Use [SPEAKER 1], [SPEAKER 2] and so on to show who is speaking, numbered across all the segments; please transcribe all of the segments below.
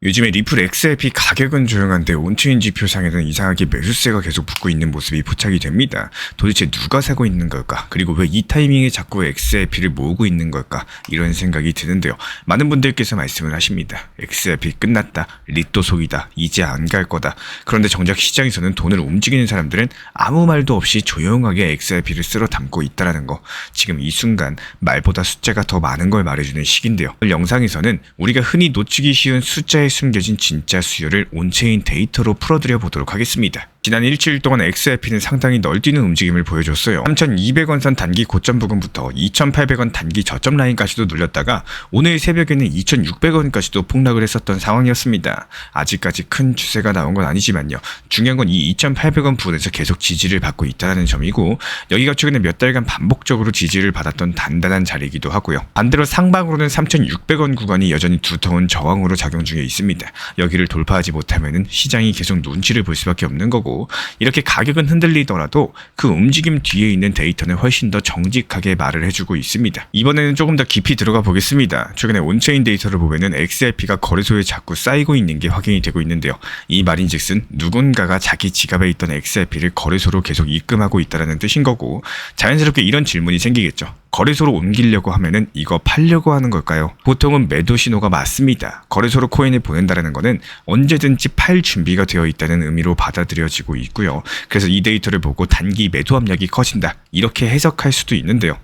[SPEAKER 1] 요즘에 리플 XRP 가격은 조용한데 온체인 지표상에는 이상하게 매수세가 계속 붙고 있는 모습이 포착이 됩니다. 도대체 누가 사고 있는 걸까? 그리고 왜 이 타이밍에 자꾸 XRP를 모으고 있는 걸까? 이런 생각이 드는데요. 많은 분들께서 말씀을 하십니다. XRP 끝났다. 리또 속이다. 이제 안 갈 거다. 그런데 정작 시장에서는 돈을 움직이는 사람들은 아무 말도 없이 조용하게 XRP를 쓸어 담고 있다라는 거. 지금 이 순간 말보다 숫자가 더 많은 걸 말해주는 시기인데요. 영상에서는 우리가 흔히 놓치기 쉬운 숫자 에 숨겨진 진짜 수요를 온체인 데이터로 풀어드려 보도록 하겠습니다. 지난 일주일 동안 XRP는 상당히 널뛰는 움직임을 보여줬어요. 3,200원 선 단기 고점 부근부터 2,800원 단기 저점 라인까지도 눌렸다가 오늘 새벽에는 2,600원까지도 폭락을 했었던 상황이었습니다. 아직까지 큰 추세가 나온 건 아니지만요. 중요한 건 이 2,800원 부분에서 계속 지지를 받고 있다는 점이고 여기가 최근에 몇 달간 반복적으로 지지를 받았던 단단한 자리이기도 하고요. 반대로 상방으로는 3,600원 구간이 여전히 두터운 저항으로 작용 중에 있습니다. 여기를 돌파하지 못하면 시장이 계속 눈치를 볼 수밖에 없는 거고 이렇게 가격은 흔들리더라도 그 움직임 뒤에 있는 데이터는 훨씬 더 정직하게 말을 해주고 있습니다. 이번에는 조금 더 깊이 들어가 보겠습니다. 최근에 온체인 데이터를 보면은 XRP가 거래소에 자꾸 쌓이고 있는 게 확인이 되고 있는데요. 이 말인즉슨 누군가가 자기 지갑에 있던 XRP를 거래소로 계속 입금하고 있다는 뜻인 거고 자연스럽게 이런 질문이 생기겠죠. 거래소로 옮기려고 하면은 이거 팔려고 하는 걸까요? 보통은 매도 신호가 맞습니다. 거래소로 코인을 보낸다는 거는 언제든지 팔 준비가 되어 있다는 의미로 받아들여지고 있고요. 그래서 이 데이터를 보고 단기 매도 압력이 커진다. 이렇게 해석할 수도 있는데요.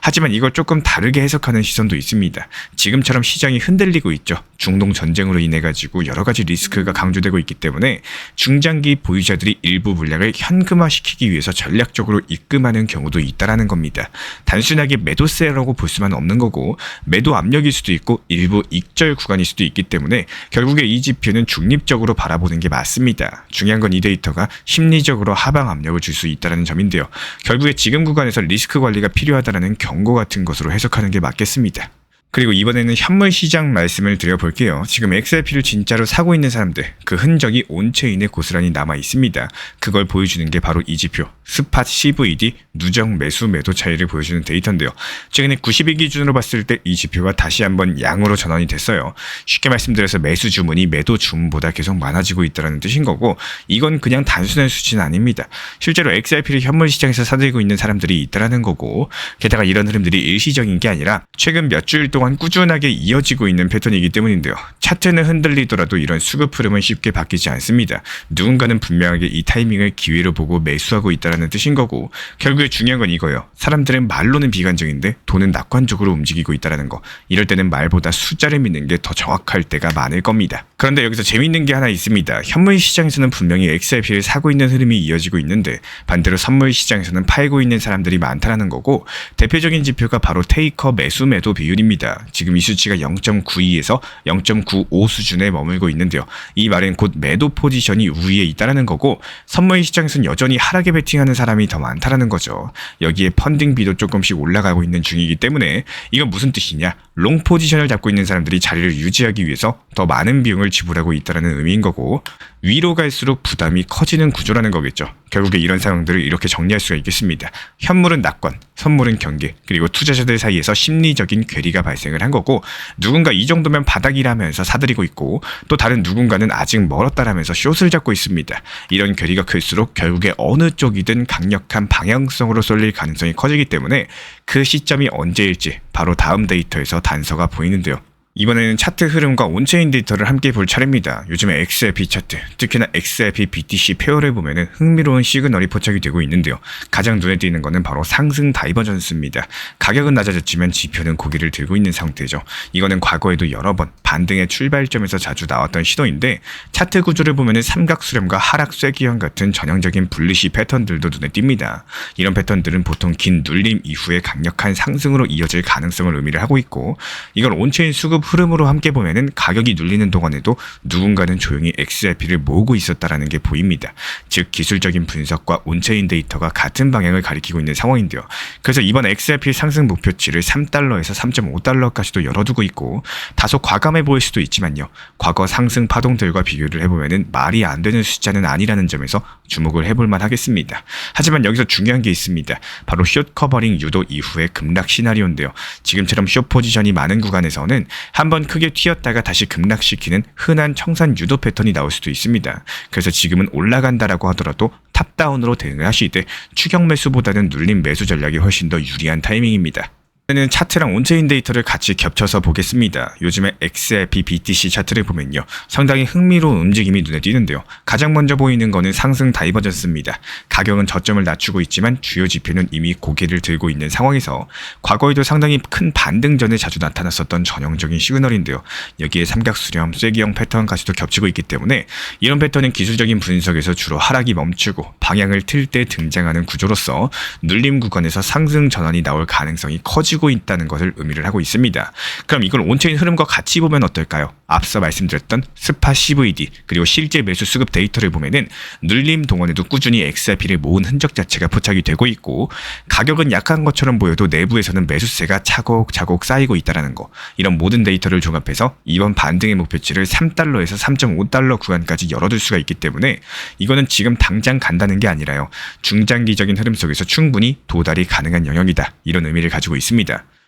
[SPEAKER 1] 하지만 이걸 조금 다르게 해석하는 시선도 있습니다. 지금처럼 시장이 흔들리고 있죠. 중동 전쟁으로 인해 가지고 여러 가지 리스크가 강조되고 있기 때문에 중장기 보유자들이 일부 물량을 현금화시키기 위해서 전략적으로 입금하는 경우도 있다라는 겁니다. 단순하게 매도세라고 볼 수만 없는 거고 매도 압력일 수도 있고 일부 익절 구간일 수도 있기 때문에 결국에 이 지표는 중립적으로 바라보는 게 맞습니다. 중요한 건 이 데이터가 심리적으로 하방 압력을 줄 수 있다는 점인데요. 결국에 지금 구간에서 리스크 관리가 필요하다는 경고 같은 것으로 해석하는 게 맞겠습니다. 그리고 이번에는 현물 시장 말씀을 드려볼게요. 지금 XRP를 진짜로 사고 있는 사람들, 그 흔적이 온체인에 고스란히 남아 있습니다. 그걸 보여주는 게 바로 이 지표, 스팟 CVD 누적 매수 매도 차이를 보여주는 데이터인데요. 최근에 90일 기준으로 봤을 때 이 지표가 다시 한번 양으로 전환이 됐어요. 쉽게 말씀드려서 매수 주문이 매도 주문보다 계속 많아지고 있다는 뜻인 거고, 이건 그냥 단순한 수치는 아닙니다. 실제로 XRP를 현물 시장에서 사들고 있는 사람들이 있다는 거고, 게다가 이런 흐름들이 일시적인 게 아니라 최근 몇 주일 동안 동안 꾸준하게 이어지고 있는 패턴이기 때문인데요. 차트는 흔들리더라도 이런 수급 흐름은 쉽게 바뀌지 않습니다. 누군가는 분명하게 이 타이밍을 기회로 보고 매수하고 있다는 뜻인 거고 결국에 중요한 건 이거예요. 사람들은 말로는 비관적인데 돈은 낙관적으로 움직이고 있다는 거. 이럴 때는 말보다 숫자를 믿는 게 더 정확할 때가 많을 겁니다. 그런데 여기서 재밌는 게 하나 있습니다. 현물 시장에서는 분명히 XRP를 사고 있는 흐름이 이어지고 있는데 반대로 선물 시장에서는 팔고 있는 사람들이 많다는 거고 대표적인 지표가 바로 테이커 매수 매도 비율입니다. 지금 이 수치가 0.92에서 0.95 수준에 머물고 있는데요. 이 말은 곧 매도 포지션이 우위에 있다라는 거고 선물 시장에서는 여전히 하락에 베팅하는 사람이 더 많다라는 거죠. 여기에 펀딩비도 조금씩 올라가고 있는 중이기 때문에 이건 무슨 뜻이냐? 롱 포지션을 잡고 있는 사람들이 자리를 유지하기 위해서 더 많은 비용을 지불하고 있다는 의미인 거고 위로 갈수록 부담이 커지는 구조라는 거겠죠. 결국에 이런 상황들을 이렇게 정리할 수가 있겠습니다. 현물은 낙관, 선물은 경계, 그리고 투자자들 사이에서 심리적인 괴리가 발생을 한 거고 누군가 이 정도면 바닥이라면서 사들이고 있고 또 다른 누군가는 아직 멀었다라면서 숏을 잡고 있습니다. 이런 괴리가 클수록 결국에 어느 쪽이든 강력한 방향성으로 쏠릴 가능성이 커지기 때문에 그 시점이 언제일지 바로 다음 데이터에서 단서가 보이는데요. 이번에는 차트 흐름과 온체인 데이터를 함께 볼 차례입니다. 요즘에 XRP 차트, 특히나 XRP BTC 페어를 보면은 흥미로운 시그널이 포착이 되고 있는데요. 가장 눈에 띄는 것은 바로 상승 다이버전스입니다. 가격은 낮아졌지만 지표는 고개를 들고 있는 상태죠. 이거는 과거에도 여러 번 반등의 출발점에서 자주 나왔던 시도인데 차트 구조를 보면은 삼각 수렴과 하락 쇠기형 같은 전형적인 분리시 패턴들도 눈에 띕니다. 이런 패턴들은 보통 긴 눌림 이후에 강력한 상승으로 이어질 가능성을 의미를 하고 있고 이걸 온체인 수급 흐름으로 함께 보면은 가격이 눌리는 동안에도 누군가는 조용히 XRP를 모으고 있었다라는 게 보입니다. 즉 기술적인 분석과 온체인 데이터가 같은 방향을 가리키고 있는 상황인데요. 그래서 이번 XRP 상승 목표치를 3달러에서 3.5달러까지도 열어두고 있고 다소 과감해 보일 수도 있지만요. 과거 상승 파동들과 비교를 해보면은 말이 안 되는 숫자는 아니라는 점에서 주목을 해볼 만 하겠습니다. 하지만 여기서 중요한 게 있습니다. 바로 숏 커버링 유도 이후의 급락 시나리오인데요. 지금처럼 숏 포지션이 많은 구간에서는 한번 크게 튀었다가 다시 급락시키는 흔한 청산 유도 패턴이 나올 수도 있습니다. 그래서 지금은 올라간다라고 하더라도 탑다운으로 대응을 하시되 추격 매수보다는 눌림 매수 전략이 훨씬 더 유리한 타이밍입니다. 는 차트랑 온체인 데이터를 같이 겹쳐서 보겠습니다. 요즘에 XRP BTC 차트를 보면요. 상당히 흥미로운 움직임이 눈에 띄는데요. 가장 먼저 보이는 거는 상승 다이버전스입니다. 가격은 저점을 낮추고 있지만 주요 지표는 이미 고개를 들고 있는 상황에서 과거에도 상당히 큰 반등 전에 자주 나타났었던 전형적인 시그널인데요. 여기에 삼각수렴, 쐐기형 패턴까지도 겹치고 있기 때문에 이런 패턴은 기술적인 분석에서 주로 하락이 멈추고 방향을 틀 때 등장하는 구조로서 눌림 구간에서 상승 전환이 나올 가능성이 커지 고 있다는 것을 의미를 하고 있습니다. 그럼 이걸 온체인 흐름과 같이 보면 어떨까요? 앞서 말씀드렸던 스파 CVD 그리고 실제 매수 수급 데이터를 보면은 눌림 동안에도 꾸준히 XRP를 모은 흔적 자체가 포착이 되고 있고 가격은 약한 것처럼 보여도 내부에서는 매수세가 차곡차곡 쌓이고 있다는 거. 이런 모든 데이터를 종합해서 이번 반등의 목표치를 3달러에서 3.5달러 구간까지 열어둘 수가 있기 때문에 이거는 지금 당장 간다는 게 아니라요. 중장기적인 흐름 속에서 충분히 도달이 가능한 영역이다. 이런 의미를 가지고 있습니다.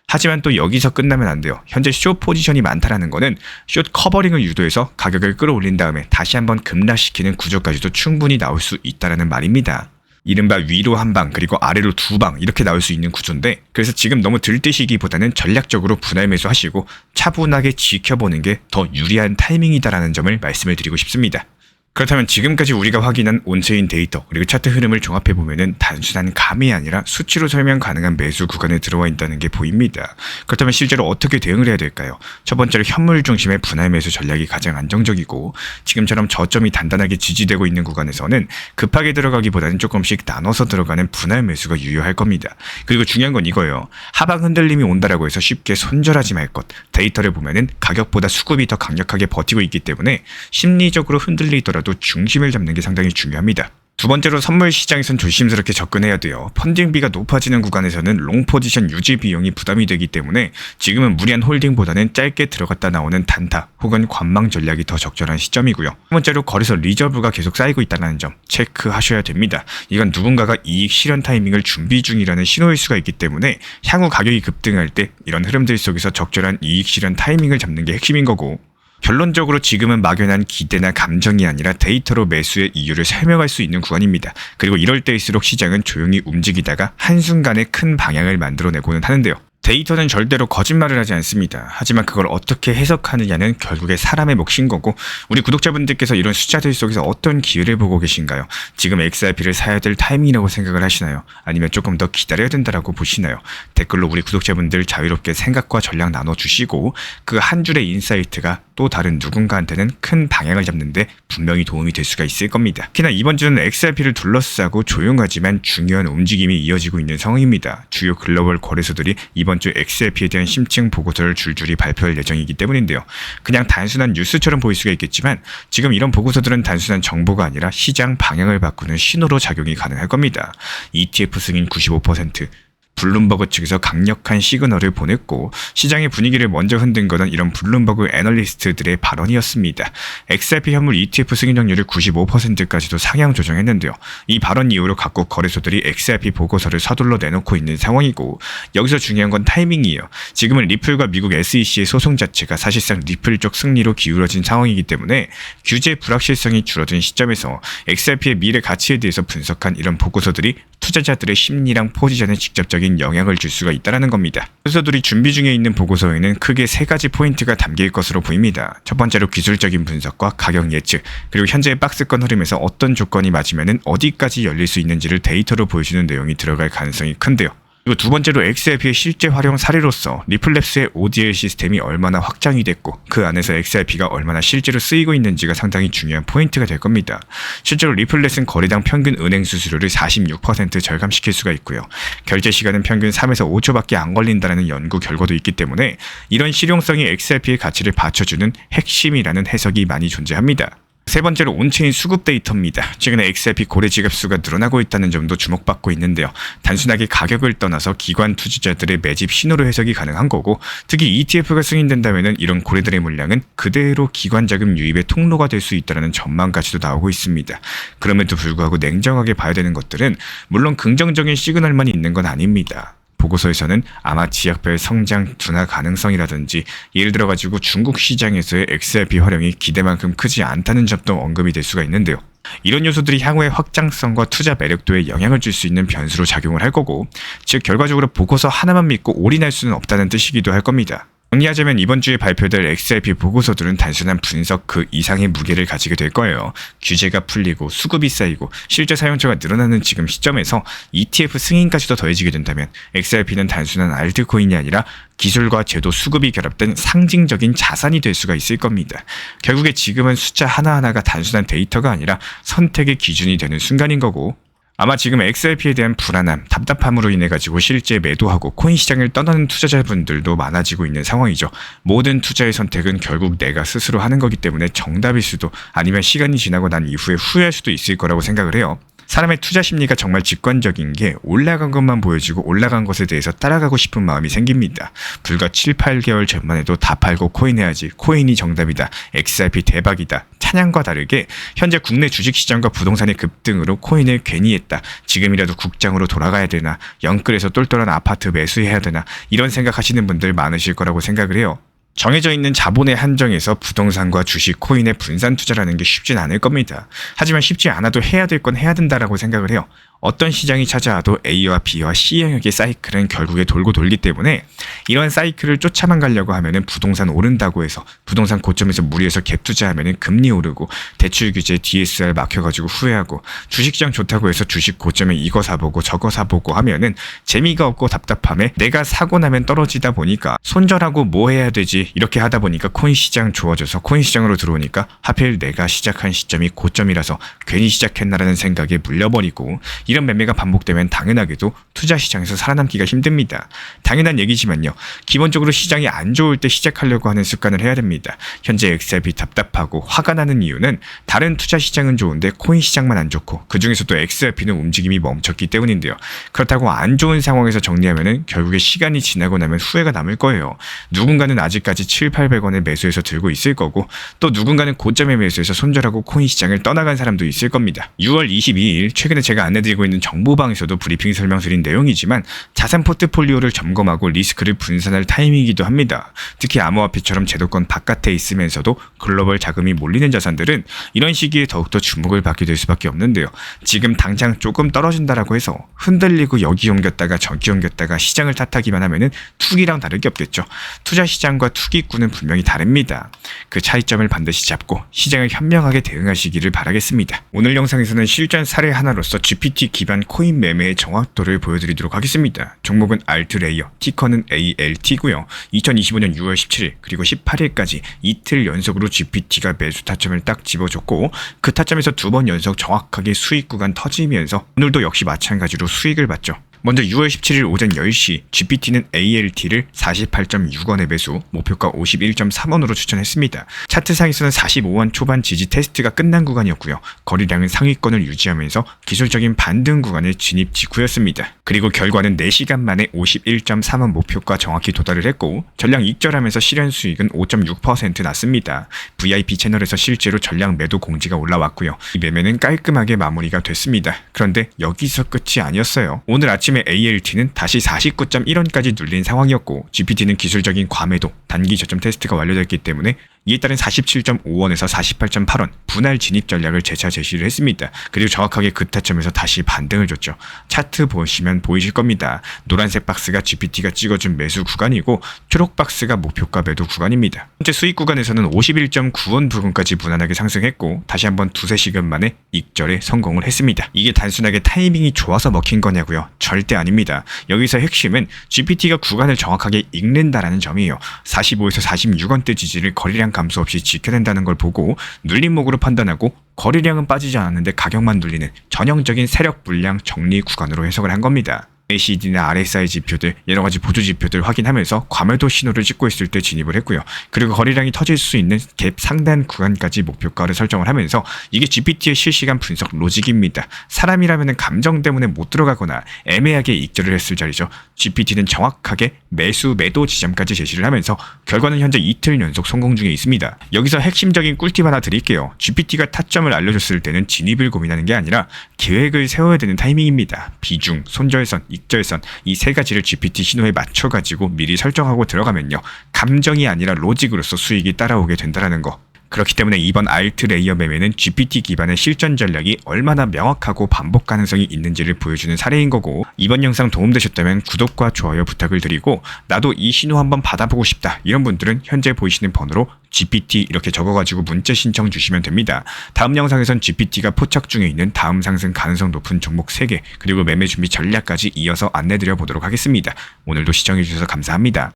[SPEAKER 1] 하지만 또 여기서 끝나면 안 돼요. 현재 숏 포지션이 많다라는 거는 숏 커버링을 유도해서 가격을 끌어올린 다음에 다시 한번 급락시키는 구조까지도 충분히 나올 수 있다라는 말입니다. 이른바 위로 한 방 그리고 아래로 두 방 이렇게 나올 수 있는 구조인데 그래서 지금 너무 들뜨시기보다는 전략적으로 분할 매수하시고 차분하게 지켜보는 게 더 유리한 타이밍이다라는 점을 말씀을 드리고 싶습니다. 그렇다면 지금까지 우리가 확인한 온체인 데이터 그리고 차트 흐름을 종합해 보면은 단순한 감이 아니라 수치로 설명 가능한 매수 구간에 들어와 있다는 게 보입니다. 그렇다면 실제로 어떻게 대응을 해야 될까요? 첫 번째로 현물 중심의 분할 매수 전략이 가장 안정적이고 지금처럼 저점이 단단하게 지지되고 있는 구간에서는 급하게 들어가기보다는 조금씩 나눠서 들어가는 분할 매수가 유효할 겁니다. 그리고 중요한 건 이거예요. 하방 흔들림이 온다라고 해서 쉽게 손절하지 말 것. 데이터를 보면은 가격보다 수급이 더 강력하게 버티고 있기 때문에 심리적으로 흔들리 더라도 중심을 잡는 게 상당히 중요합니다. 두 번째로 선물 시장에선 조심스럽게 접근해야 돼요. 펀딩비가 높아지는 구간에서는 롱 포지션 유지 비용이 부담이 되기 때문에 지금은 무리한 홀딩보다는 짧게 들어갔다 나오는 단타 혹은 관망 전략이 더 적절한 시점이고요. 세 번째로 거래소 리저브가 계속 쌓이고 있다는 점 체크하셔야 됩니다. 이건 누군가가 이익 실현 타이밍을 준비 중이라는 신호일 수가 있기 때문에 향후 가격이 급등할 때 이런 흐름들 속에서 적절한 이익 실현 타이밍을 잡는 게 핵심인 거고 결론적으로 지금은 막연한 기대나 감정이 아니라 데이터로 매수의 이유를 설명할 수 있는 구간입니다. 그리고 이럴 때일수록 시장은 조용히 움직이다가 한순간에 큰 방향을 만들어내고는 하는데요. 데이터는 절대로 거짓말을 하지 않습니다. 하지만 그걸 어떻게 해석하느냐는 결국에 사람의 몫인 거고 우리 구독자분들께서 이런 숫자들 속에서 어떤 기회를 보고 계신가요? 지금 XRP를 사야 될 타이밍이라고 생각을 하시나요? 아니면 조금 더 기다려야 된다라고 보시나요? 댓글로 우리 구독자분들 자유롭게 생각과 전략 나눠주시고 그 한 줄의 인사이트가 또 다른 누군가한테는 큰 방향을 잡는데 분명히 도움이 될 수가 있을 겁니다. 특히나 이번 주는 XRP를 둘러싸고 조용하지만 중요한 움직임이 이어지고 있는 상황입니다. 주요 글로벌 거래소들이 이번 주 XRP에 대한 심층 보고서를 줄줄이 발표할 예정이기 때문인데요. 그냥 단순한 뉴스처럼 보일 수가 있겠지만 지금 이런 보고서들은 단순한 정보가 아니라 시장 방향을 바꾸는 신호로 작용이 가능할 겁니다. ETF 승인 95%, 블룸버그 측에서 강력한 시그널을 보냈고 시장의 분위기를 먼저 흔든 것은 이런 블룸버그 애널리스트들의 발언이었습니다. XRP 현물 ETF 승인율을 95%까지도 상향 조정했는데요. 이 발언 이후로 각국 거래소들이 XRP 보고서를 서둘러 내놓고 있는 상황이고 여기서 중요한 건 타이밍이에요. 지금은 리플과 미국 SEC의 소송 자체가 사실상 리플 쪽 승리로 기울어진 상황이기 때문에 규제 불확실성이 줄어든 시점에서 XRP의 미래 가치에 대해서 분석한 이런 보고서들이 투자자들의 심리랑 포지션에 직접적인 영향을 줄 수가 있다는 겁니다. 투자들이 준비 중에 있는 보고서에는 크게 세 가지 포인트가 담길 것으로 보입니다. 첫 번째로 기술적인 분석과 가격 예측, 그리고 현재의 박스권 흐름에서 어떤 조건이 맞으면 어디까지 열릴 수 있는지를 데이터로 보여주는 내용이 들어갈 가능성이 큰데요. 그리고 두 번째로 XRP의 실제 활용 사례로서 리플랩스의 ODL 시스템이 얼마나 확장이 됐고 그 안에서 XRP가 얼마나 실제로 쓰이고 있는지가 상당히 중요한 포인트가 될 겁니다. 실제로 리플렛은 거래당 평균 은행 수수료를 46% 절감시킬 수가 있고요. 결제 시간은 평균 3에서 5초밖에 안 걸린다는 연구 결과도 있기 때문에 이런 실용성이 XRP의 가치를 받쳐주는 핵심이라는 해석이 많이 존재합니다. 세 번째로 온체인 수급 데이터입니다. 최근에 XRP 고래 지갑수가 늘어나고 있다는 점도 주목받고 있는데요. 단순하게 가격을 떠나서 기관 투자자들의 매집 신호로 해석이 가능한 거고 특히 ETF가 승인된다면 이런 고래들의 물량은 그대로 기관 자금 유입의 통로가 될 수 있다는 전망까지도 나오고 있습니다. 그럼에도 불구하고 냉정하게 봐야 되는 것들은 물론 긍정적인 시그널만 있는 건 아닙니다. 보고서에서는 아마 지역별 성장 둔화 가능성이라든지 예를 들어 가지고 중국 시장에서의 XRP 활용이 기대만큼 크지 않다는 점도 언급이 될 수가 있는데요. 이런 요소들이 향후의 확장성과 투자 매력도에 영향을 줄 수 있는 변수로 작용을 할 거고, 즉 결과적으로 보고서 하나만 믿고 올인할 수는 없다는 뜻이기도 할 겁니다. 정리하자면 이번 주에 발표될 XRP 보고서들은 단순한 분석 그 이상의 무게를 가지게 될 거예요. 규제가 풀리고 수급이 쌓이고 실제 사용자가 늘어나는 지금 시점에서 ETF 승인까지도 더해지게 된다면 XRP는 단순한 알트코인이 아니라 기술과 제도 수급이 결합된 상징적인 자산이 될 수가 있을 겁니다. 결국에 지금은 숫자 하나하나가 단순한 데이터가 아니라 선택의 기준이 되는 순간인 거고 아마 지금 XRP에 대한 불안함, 답답함으로 인해 가지고 실제 매도하고 코인 시장을 떠나는 투자자분들도 많아지고 있는 상황이죠. 모든 투자의 선택은 결국 내가 스스로 하는 거기 때문에 정답일 수도 아니면 시간이 지나고 난 이후에 후회할 수도 있을 거라고 생각을 해요. 사람의 투자 심리가 정말 직관적인 게 올라간 것만 보여지고 올라간 것에 대해서 따라가고 싶은 마음이 생깁니다. 불과 7, 8개월 전만 해도 다 팔고 코인 해야지. 코인이 정답이다. XRP 대박이다. 찬양과 다르게 현재 국내 주식시장과 부동산의 급등으로 코인을 괜히 했다. 지금이라도 국장으로 돌아가야 되나. 영끌에서 똘똘한 아파트 매수해야 되나. 이런 생각하시는 분들 많으실 거라고 생각을 해요. 정해져 있는 자본의 한정에서 부동산과 주식, 코인의 분산 투자라는 게 쉽진 않을 겁니다. 하지만 쉽지 않아도 해야 될 건 해야 된다라고 생각을 해요. 어떤 시장이 찾아와도 A와 B와 C 영역의 사이클은 결국에 돌고 돌기 때문에 이런 사이클을 쫓아만 가려고 하면은 부동산 오른다고 해서 부동산 고점에서 무리해서 갭 투자하면은 금리 오르고 대출 규제 DSR 막혀가지고 후회하고 주식시장 좋다고 해서 주식 고점에 이거 사보고 저거 사보고 하면은 재미가 없고 답답함에 내가 사고 나면 떨어지다 보니까 손절하고 뭐 해야 되지? 이렇게 하다 보니까 코인 시장 좋아져서 코인 시장으로 들어오니까 하필 내가 시작한 시점이 고점이라서 괜히 시작했나라는 생각에 물려버리고 이런 매매가 반복되면 당연하게도 투자 시장에서 살아남기가 힘듭니다. 당연한 얘기지만요. 기본적으로 시장이 안 좋을 때 시작하려고 하는 습관을 해야 됩니다. 현재 XRP 답답하고 화가 나는 이유는 다른 투자 시장은 좋은데 코인 시장만 안 좋고 그 중에서도 XRP는 움직임이 멈췄기 때문인데요. 그렇다고 안 좋은 상황에서 정리하면은 결국에 시간이 지나고 나면 후회가 남을 거예요. 누군가는 아직까지 7, 800원에 매수해서 들고 있을 거고 또 누군가는 고점에 매수해서 손절하고 코인 시장을 떠나간 사람도 있을 겁니다. 6월 22일 최근에 제가 안내드 리고 있는 정보방에서도 브리핑 설명드린 내용이지만 자산 포트폴리오를 점검하고 리스크를 분산할 타이밍이기도 합니다. 특히 암호화폐처럼 제도권 바깥에 있으면서도 글로벌 자금이 몰리는 자산들은 이런 시기에 더욱더 주목을 받게 될 수밖에 없는데요. 지금 당장 조금 떨어진다라고 해서 흔들리고 여기 옮겼다가 저기 옮겼다가 시장을 탓하기만 하면은 투기랑 다를 게 없겠죠. 투자 시장과 투기꾼은 분명히 다릅니다. 그 차이점을 반드시 잡고 시장을 현명하게 대응하시기를 바라겠습니다. 오늘 영상에서는 실전 사례 하나로서 GPT 기반 코인 매매의 정확도를 보여드리도록 하겠습니다. 종목은 알트레이어, 티커는 ALT고요. 2025년 6월 17일 그리고 18일까지 이틀 연속으로 GPT가 매수 타점을 딱 집어줬고 그 타점에서 두 번 연속 정확하게 수익 구간 터지면서 오늘도 역시 마찬가지로 수익을 봤죠. 먼저 6월 17일 오전 10시 GPT는 ALT를 48.6원에 매수, 목표가 51.3원으로 추천했습니다. 차트상에서는 45원 초반 지지 테스트가 끝난 구간이었고요. 거리량은 상위권을 유지하면서 기술적인 반등 구간을 진입 직후였습니다. 그리고 결과는 4시간 만에 51.3원 목표가 정확히 도달을 했고 전량 익절하면서 실현 수익은 5.6% 났습니다. VIP 채널에서 실제로 전량 매도 공지가 올라왔고요. 이 매매는 깔끔하게 마무리가 됐습니다. 그런데 여기서 끝이 아니었어요. 오늘 아침 에 ALT는 다시 49.1원까지 눌린 상황이었고 GPT는 기술적인 과매도 단기 저점 테스트가 완료됐기 때문에 이에 따른 47.5원에서 48.8원 분할 진입 전략을 재차 제시를 했습니다. 그리고 정확하게 그 타점에서 다시 반등을 줬죠. 차트 보시면 보이실 겁니다. 노란색 박스가 GPT가 찍어준 매수 구간이고 초록 박스가 목표가 매도 구간입니다. 현재 수익 구간에서는 51.9원 부근까지 무난하게 상승했고 다시 한번 두세 시간 만에 익절에 성공을 했습니다. 이게 단순하게 타이밍이 좋아서 먹힌 거냐고요? 절대 아닙니다. 여기서 핵심은 GPT가 구간을 정확하게 읽는다라는 점이에요. 45에서 46원대 지지를 거리량 감소 없이 지켜낸다는 걸 보고 눌림목으로 판단하고 거래량은 빠지지 않았는데 가격만 눌리는 전형적인 세력 불량 정리 구간으로 해석을 한 겁니다. ACD나 RSI 지표들 여러 가지 보조 지표들 확인하면서 과매도 신호를 찍고 있을 때 진입을 했고요. 그리고 거래량이 터질 수 있는 갭 상단 구간까지 목표가를 설정을 하면서 이게 GPT의 실시간 분석 로직입니다. 사람이라면 감정 때문에 못 들어가거나 애매하게 익절을 했을 자리죠. GPT는 정확하게 매수 매도 지점까지 제시를 하면서 결과는 현재 이틀 연속 성공 중에 있습니다. 여기서 핵심적인 꿀팁 하나 드릴게요. GPT가 타점을 알려줬을 때는 진입을 고민하는 게 아니라 계획을 세워야 되는 타이밍입니다. 비중, 손절선 익절선 이 세 가지를 GPT 신호에 맞춰 가지고 미리 설정하고 들어가면요. 감정이 아니라 로직으로서 수익이 따라오게 된다라는 거. 그렇기 때문에 이번 알트 레이어 매매는 GPT 기반의 실전 전략이 얼마나 명확하고 반복 가능성이 있는지를 보여주는 사례인 거고 이번 영상 도움되셨다면 구독과 좋아요 부탁을 드리고 나도 이 신호 한번 받아보고 싶다 이런 분들은 현재 보이시는 번호로 GPT 이렇게 적어가지고 문자 신청 주시면 됩니다. 다음 영상에선 GPT가 포착 중에 있는 다음 상승 가능성 높은 종목 3개 그리고 매매 준비 전략까지 이어서 안내드려 보도록 하겠습니다. 오늘도 시청해주셔서 감사합니다.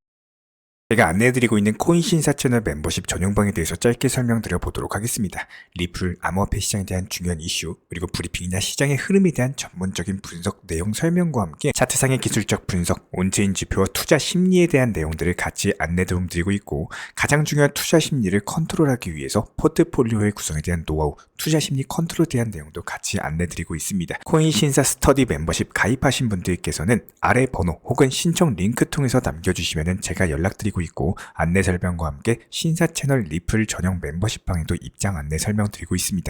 [SPEAKER 1] 제가 안내해드리고 있는 코인 신사 채널 멤버십 전용방에 대해서 짧게 설명드려 보도록 하겠습니다. 리플, 암호화폐 시장에 대한 중요한 이슈, 그리고 브리핑이나 시장의 흐름에 대한 전문적인 분석 내용 설명과 함께 차트상의 기술적 분석, 온체인 지표와 투자 심리에 대한 내용들을 같이 안내 도움드리고 있고 가장 중요한 투자 심리를 컨트롤하기 위해서 포트폴리오의 구성에 대한 노하우, 투자 심리 컨트롤에 대한 내용도 같이 안내드리고 있습니다. 코인 신사 스터디 멤버십 가입하신 분들께서는 아래 번호 혹은 신청 링크 통해서 남겨주시면 제가 연락 드리고 있고 안내 설명과 함께 신사 채널 리플 전용 멤버십 방에도 입장 안내 설명 드리고 있습니다.